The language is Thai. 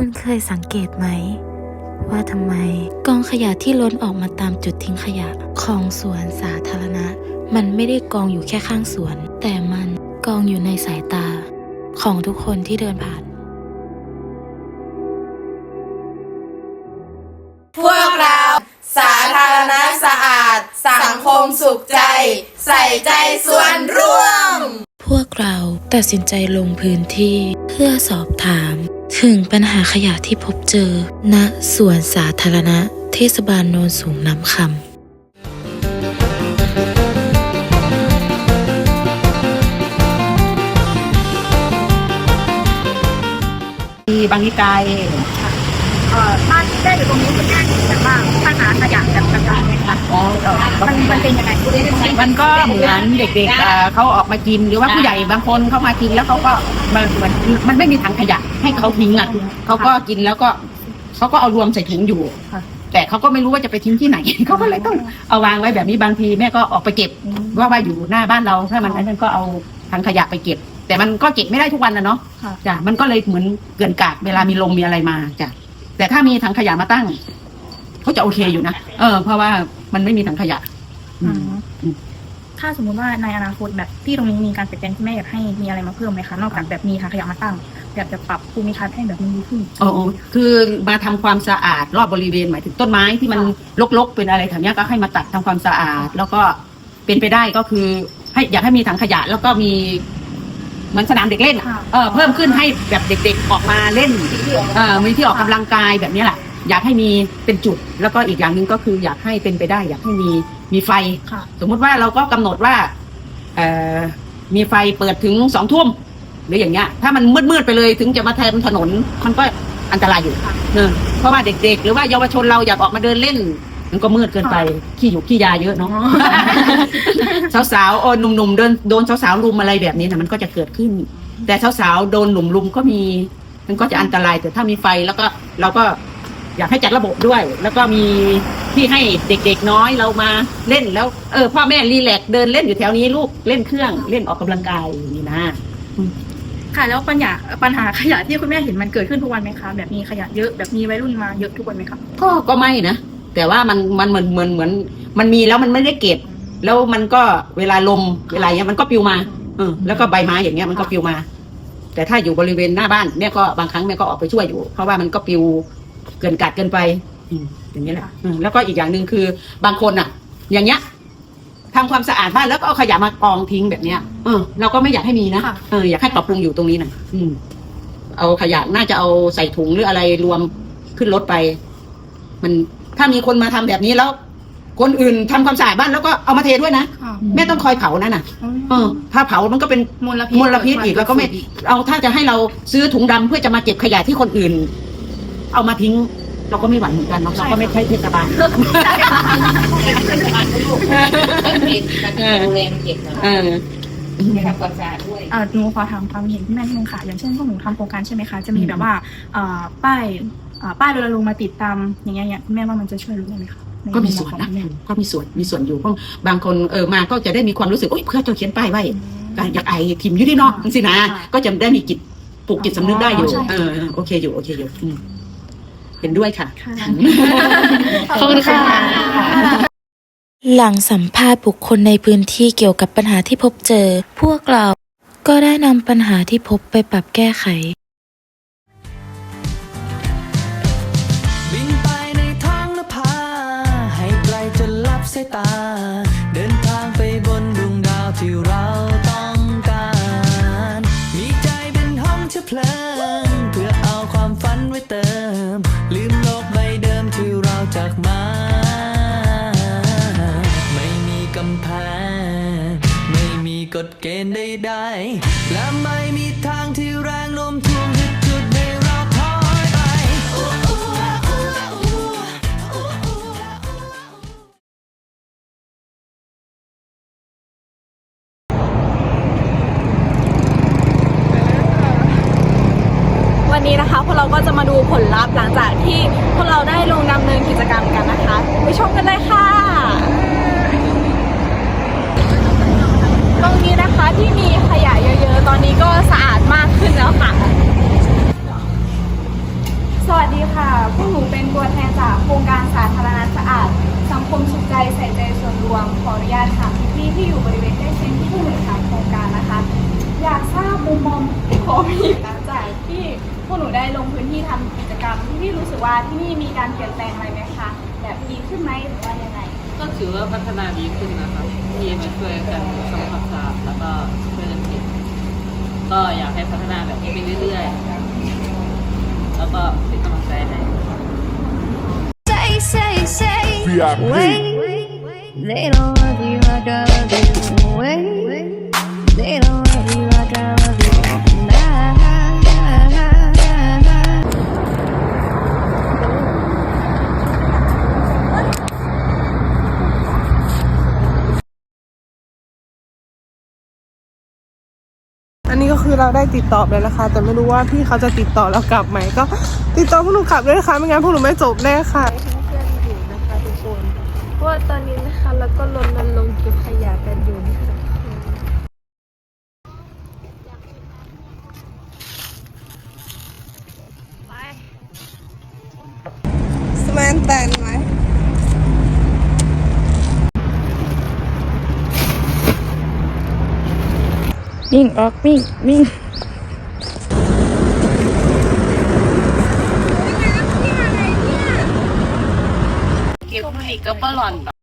คุณเคยสังเกตไหม ว่าทำไมกองขยะที่ล้นออกมาตามจุดทิ้งขยะของสวนสาธารณะ มันไม่ได้กองอยู่แค่ข้างสวน แต่มันกองอยู่ในสายตา ของทุกคนที่เดินผ่าน พวกเรา สาธารณะสะอาด สังคมสุขใจ ใส่ใจส่วนร่วม พวกเราตัดสินใจลงพื้นที่เพื่อสอบถาม ถึงปัญหาขยะที่พบเจอ ณสวนสาธารณะ เทศบาลโนนสูงน้ำคำที่บางนิกายเอ่อบ้านที่ได้อยู่ตรงนี้คุณแม่เห็นบบว่าปัญหาขยะแบบต่างๆ เป็นยังไงมันก็เหมือนเด็กๆเอ่อเขาออกมากินหรือว่าผู้ใหญ่บางคนเขามากินแล้วเขาก็มันเหมือนมันไม่มีถังขยะให้เขาทิ้งอะเขาก็กินแล้วก็เขาก็เอารวมใส่ถุงอยู่แต่เขาก็ไม่รู้ว่าจะไปทิ้งที่ไหนเขาก็เลยต้องเอาวางไว้แบบนี้บางทีแม่ก็ออกไปเก็บว่าว่าอยู่หน้าบ้านเราถ้ามันนั้นก็เอาถังขยะไปเก็บ แต่มันก็เก็บไม่ได้ทุกวันนะเนาะค่ะจ้ะมันก็เลยเหมือนเกลื่อนกลาดเวลามีลมมีอะไรมาจ้ะแต่ถ้ามีถังขยะมาตั้งเขาจะโอเคอยู่นะ เออ เพราะว่ามันไม่มีถังขยะ อืมอืมถ้าสมมุติว่าในอนาคตแบบที่ตรงนี้มีการเปลี่ยนแปลงที่แม่อยากให้มีอะไรมาเพิ่มไหมคะนอกจากแบบมีทางขยะมาตั้งแบบจะปรับภูมิทัศน์ให้แบบมันดีขึ้นโอ้โอ้คือมาทำความสะอาดรอบบริเวณหมายถึงต้นไม้ที่มันรกๆเป็นอะไรแถวเนี้ยก็ให้มาตัดทำความสะอาด แล้วก็เป็นไปได้ก็คือ ให้อยากให้มีถังขยะแล้วก็มีเหมือนสนามเด็กเล่นอะค่ะเออเพิ่มขึ้นให้แบบเด็ก ๆออกมาเล่นเออมีที่ออกกำลังกายแบบนี้แหละอยากให้มีเป็นจุด แล้วก็อีกอย่างหนึ่งก็คืออยากให้เป็นไปได้ อยากให้มี มีไฟ ค่ะ สมมุติว่าเราก็กำหนดว่าเอ่อมีไฟเปิดถึงสองทุ่มหรืออย่างเงี้ย ถ้ามันมืดๆไปเลยถึงจะมาแทนถนนมันก็อันตรายอยู่เนอะเพราะว่าเด็กๆ หรือว่าเยาวชนเราอยากออกมาเดินเล่น มันก็มืดเกินไปขี้อยู่ขี้ยาเยอะเนาะ สาวๆโอ้หนุ่มๆเดินโดนสาวๆรุมอะไรแบบนี้นะมันก็จะเกิดขึ้น แต่สาวๆโดนหนุ่มรุมก็มี มันก็จะอันตรายแต่ถ้ามีไฟแล้วก็เราก็ อยากให้จัดระบบด้วย แล้วก็มีที่ให้เด็กๆน้อยเรามาเล่นแล้ว เออพ่อแม่รีแลกซ์เดินเล่นอยู่แถวนี้ลูกเล่นเครื่องเล่นออกกำลังกายอย่างนี้นะค่ะแล้วปัญหาปัญหาขยะที่คุณแม่เห็นมันเกิดขึ้นทุกวันไหมคะแบบมีขยะเยอะแบบมีวัยรุ่นมาเยอะทุกวันไหมคะก็ก็ไม่นะแต่ว่ามันมันเหมือนเหมือนเหมือน มันมีแล้วมันไม่ได้เก็บ แล้วมันก็เวลาลมเวลาเนี้ยมันก็ปลิวมาเออแล้วก็ใบไม้อย่างเงี้ยมันก็ปลิวมา แต่ถ้าอยู่บริเวณหน้าบ้านแม่ก็บางครั้งแม่ก็ออกไปช่วยอยู่ เพราะว่ามันก็ปลิว เกินกัดเกินไปอืมอย่างนี้แหละอืมแล้วก็อีกอย่างหนึ่งคือบางคนอะ อย่างเงี้ยทำความสะอาดบ้านแล้วก็เอาขยะมากองทิ้งแบบเนี้ยเออเราก็ไม่อยากให้มีนะค่ะ เอออยากให้ปรับปรุงอยู่ตรงนี้นะอืม เอาขยะน่าจะเอาใส่ถุงหรืออะไรรวมขึ้นรถไป มันถ้ามีคนมาทำแบบนี้แล้ว คนอื่นทำความสะอาดบ้านแล้วก็เอามาเทด้วยนะค่ะแม่ต้องคอยเผานั่นน่ะเออถ้าเผามันก็เป็น มลพิษมลพิษอีกแล้วก็ไม่เอาถ้าจะให้เราซื้อถุงดำเพื่อจะมาเก็บขยะที่คนอื่น เอามาทิ้ง เราก็ไม่ไหวเหมือนกันเนาะเราก็ไม่ใช่เทศบาลเออดูแลเด็กเออไม่ทำความสะอาดด้วย เอ่อหนูขอถามความเห็นที่แม่นิดนึงค่ะ อย่างเช่นพวกหนูทำโครงการใช่ไหมคะ จะมีแบบว่าเอ่อป้ายเอ่อป้ายรณรงค์มาติดตามอย่างเงี้ยเนี่ยคุณแม่ว่ามันจะช่วยรู้ได้ไหมคะในก็มีส่วนมุมมองนะของแม่ก็มีส่วนมีส่วนอยู่เพราะบางคนเออมาก็จะได้มีความรู้สึกโอ๊ยเพื่อเจ้าเขียนป้ายไว้ก็อยากไอทิมอยู่ที่นอกสินะ ก็จะได้มีจิตปลูกจิตสำนึกได้อยู่ เออเออโอเคอยู่โอเคอยู่อืม เห็นด้วยค่ะค่ะ ขอบคุณค่ะ หลังสัมภาษณ์บุคคลในพื้นที่เกี่ยวกับปัญหาที่พบเจอ พวกเรา ก็ได้นำปัญหาที่พบไปปรับแก้ไข บินไปในท้องนภา ให้ไกลจนลับสายตา เดินทางไปบนดวงดาวที่เราต้องการ มีใจเป็นห้องเชื้อเพลิงากมาไม่มีกำแพง ไม่มีกฎเกณฑ์ใดๆ และไม่มีทางที่แรงโน้มถ่วงจะจุดให้เราถอยไป วันนี้นะคะพวกเราก็จะมาดูผลลัพธ์หลังจากที่พวกเราได้ลงดำเนินกิจกรรมกันนะคะ ไปชมกันเลยค่ะ ตรงนี้นะคะที่มีขยะเยอะๆ ตอนนี้ก็ สวัสดีค่ะ พวกหนูเป็นตัวแทนจากโครงการสาธารณะสะอาด สังคมสุขใจใส่ใจส่วนรวม ขออนุญาตถามพี่ๆที่อยู่บริเวณใกล้เคียงที่ผู้บริหารโครงการนะคะ อยากทราบมุมมองของพี่หลังจากที่พวกหนูได้ลงพื้นที่ทำกิจกรรมที่พี่รู้สึกว่าที่นี่มีการเปลี่ยนแปลงอะไรไหมคะ แบบดีขึ้นไหมหรือว่ายังไง ก็ถือว่าพัฒนาดีขึ้นนะครับที่มาช่วยกันทำความสะอาดแล้วก็ช่วยกันเก็บก็อยากให้พัฒนาแบบนี้ไปเรื่อยๆ แล้วก็ เป็นกำลังใจให้ say, say, say, wait. They don't love you like I love คือเราได้ติดต่อไปแล้วนะคะ แต่ไม่รู้ว่าพี่เขาจะติดต่อเรากลับไหมก็ ติดต่อพวกหนูกลับด้วยนะคะไม่งั้นพวกหนูไม่จบแน่ค่ะเพื่อนๆอยู่นะคะทุกคนเพราะว่าตอนนี้นะคะแล้วก็รณรงค์เก็บขยะกันอยู่นะคะสแมนแตนไหม มิ่งออกมิ่งมิ่งเก็บให้ก็บอลลอน